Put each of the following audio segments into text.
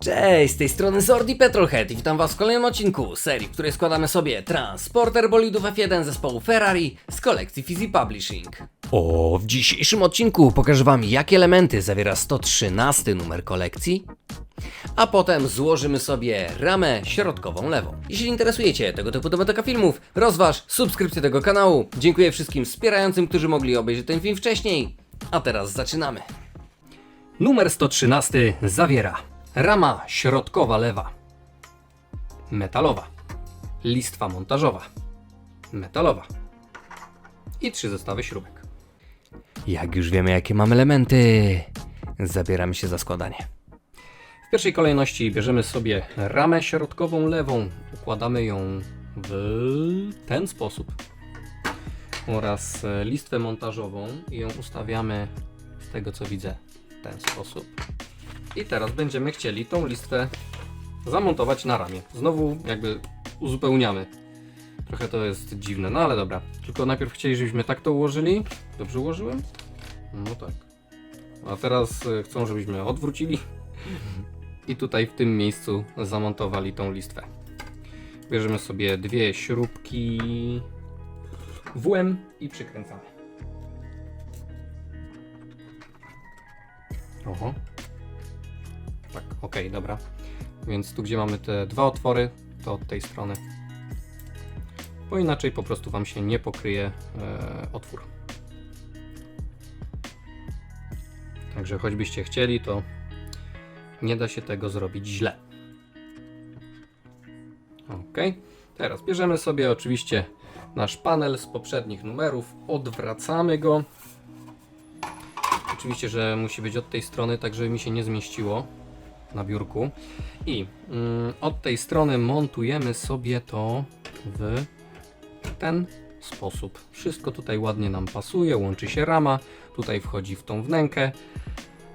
Cześć, z tej strony Zordi Petrolhead i witam was w kolejnym odcinku serii, w której składamy sobie transporter bolidów F1 zespołu Ferrari z kolekcji Fizzy Publishing. O, w dzisiejszym odcinku pokażę wam jakie elementy zawiera 113 numer kolekcji, a potem złożymy sobie ramę środkową lewą. Jeśli interesujecie tego typu tematyka filmów, rozważ subskrypcję tego kanału. Dziękuję wszystkim wspierającym, którzy mogli obejrzeć ten film wcześniej. A teraz zaczynamy. Numer 113 zawiera rama środkowa lewa, metalowa, listwa montażowa, metalowa i trzy zestawy śrubek. Jak już wiemy, jakie mamy elementy, zabieramy się za składanie. W pierwszej kolejności bierzemy sobie ramę środkową lewą, układamy ją w ten sposób oraz e, listwę montażową i ją ustawiamy z tego co widzę w ten sposób. I teraz będziemy chcieli tą listwę zamontować na ramię. Znowu jakby uzupełniamy. Trochę to jest dziwne, no ale dobra. Tylko najpierw chcieli, żebyśmy tak to ułożyli. Dobrze ułożyłem? No tak. A teraz e, chcą, żebyśmy odwrócili i tutaj w tym miejscu zamontowali tą listwę. Bierzemy sobie dwie śrubki WM i przykręcamy. Oho. Ok, dobra. Więc tu, gdzie mamy te dwa otwory, to od tej strony. Bo inaczej po prostu Wam się nie pokryje e, otwór. Także choćbyście chcieli, to nie da się tego zrobić źle. Ok, teraz bierzemy sobie oczywiście nasz panel z poprzednich numerów, odwracamy go. Oczywiście, że musi być od tej strony, tak żeby mi się nie zmieściło na biurku. I mm, od tej strony montujemy sobie to w ten sposób. Wszystko tutaj ładnie nam pasuje, łączy się rama, tutaj wchodzi w tą wnękę,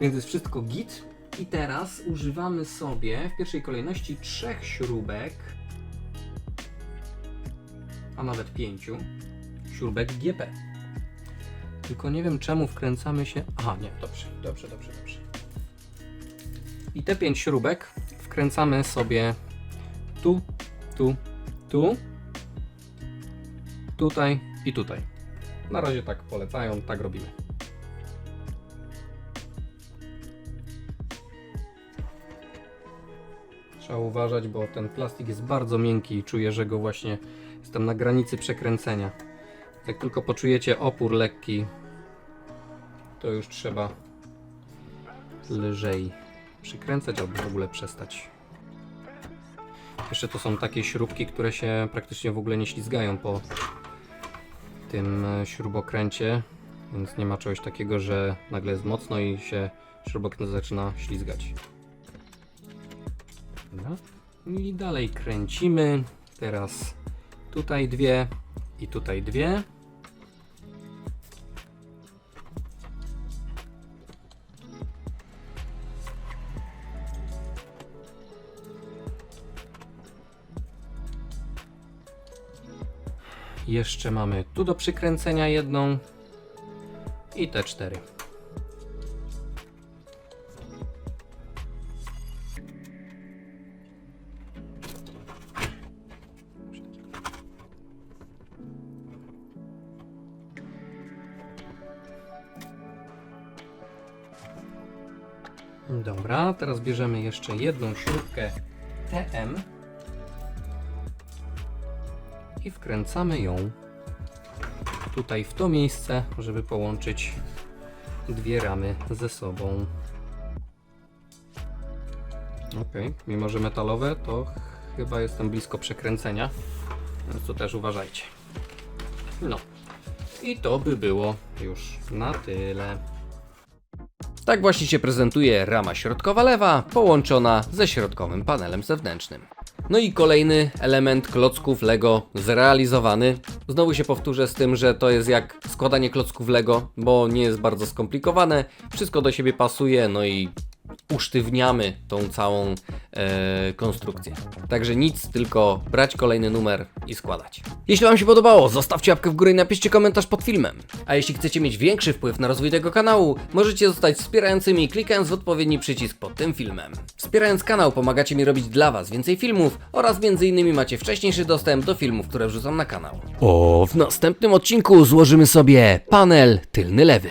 więc jest wszystko git. I teraz używamy sobie w pierwszej kolejności trzech śrubek, a nawet pięciu śrubek GP. Tylko nie wiem czemu wkręcamy się. Aha, nie, dobrze, dobrze, dobrze, dobrze. I te pięć śrubek wkręcamy sobie tu, tu, tu, tutaj i tutaj. Na razie tak polecają, tak robimy. Trzeba uważać, bo ten plastik jest bardzo miękki i czuję, że go właśnie jestem na granicy przekręcenia. Jak tylko poczujecie opór lekki, to już trzeba lżej przykręcać albo w ogóle przestać. Jeszcze to są takie śrubki, które się praktycznie w ogóle nie ślizgają po tym e, śrubokręcie, więc nie ma czegoś takiego, że nagle jest mocno i się śrubokręt zaczyna ślizgać. I dalej kręcimy. Teraz tutaj dwie i tutaj dwie. Jeszcze mamy tu do przykręcenia jedną i te cztery. Dobra, teraz bierzemy jeszcze jedną śrubkę TM i wkręcamy ją tutaj w to miejsce, żeby połączyć dwie ramy ze sobą. Ok, mimo że metalowe, to chyba jestem blisko przekręcenia, więc to też uważajcie. No, i to by było już na tyle. Tak właśnie się prezentuje rama środkowa lewa, połączona ze środkowym panelem zewnętrznym. No i kolejny element klocków Lego zrealizowany. Znowu się powtórzę z tym, że to jest jak składanie klocków Lego, bo nie jest bardzo skomplikowane, wszystko do siebie pasuje, no i usztywniamy tą całą e, konstrukcję. Także nic, tylko brać kolejny numer i składać. Jeśli Wam się podobało, zostawcie łapkę w górę i napiszcie komentarz pod filmem. A jeśli chcecie mieć większy wpływ na rozwój tego kanału, możecie zostać wspierającymi klikając w odpowiedni przycisk pod tym filmem. Wspierając kanał pomagacie mi robić dla Was więcej filmów oraz innymi macie wcześniejszy dostęp do filmów, które wrzucam na kanał. O, w następnym odcinku złożymy sobie panel tylny lewy.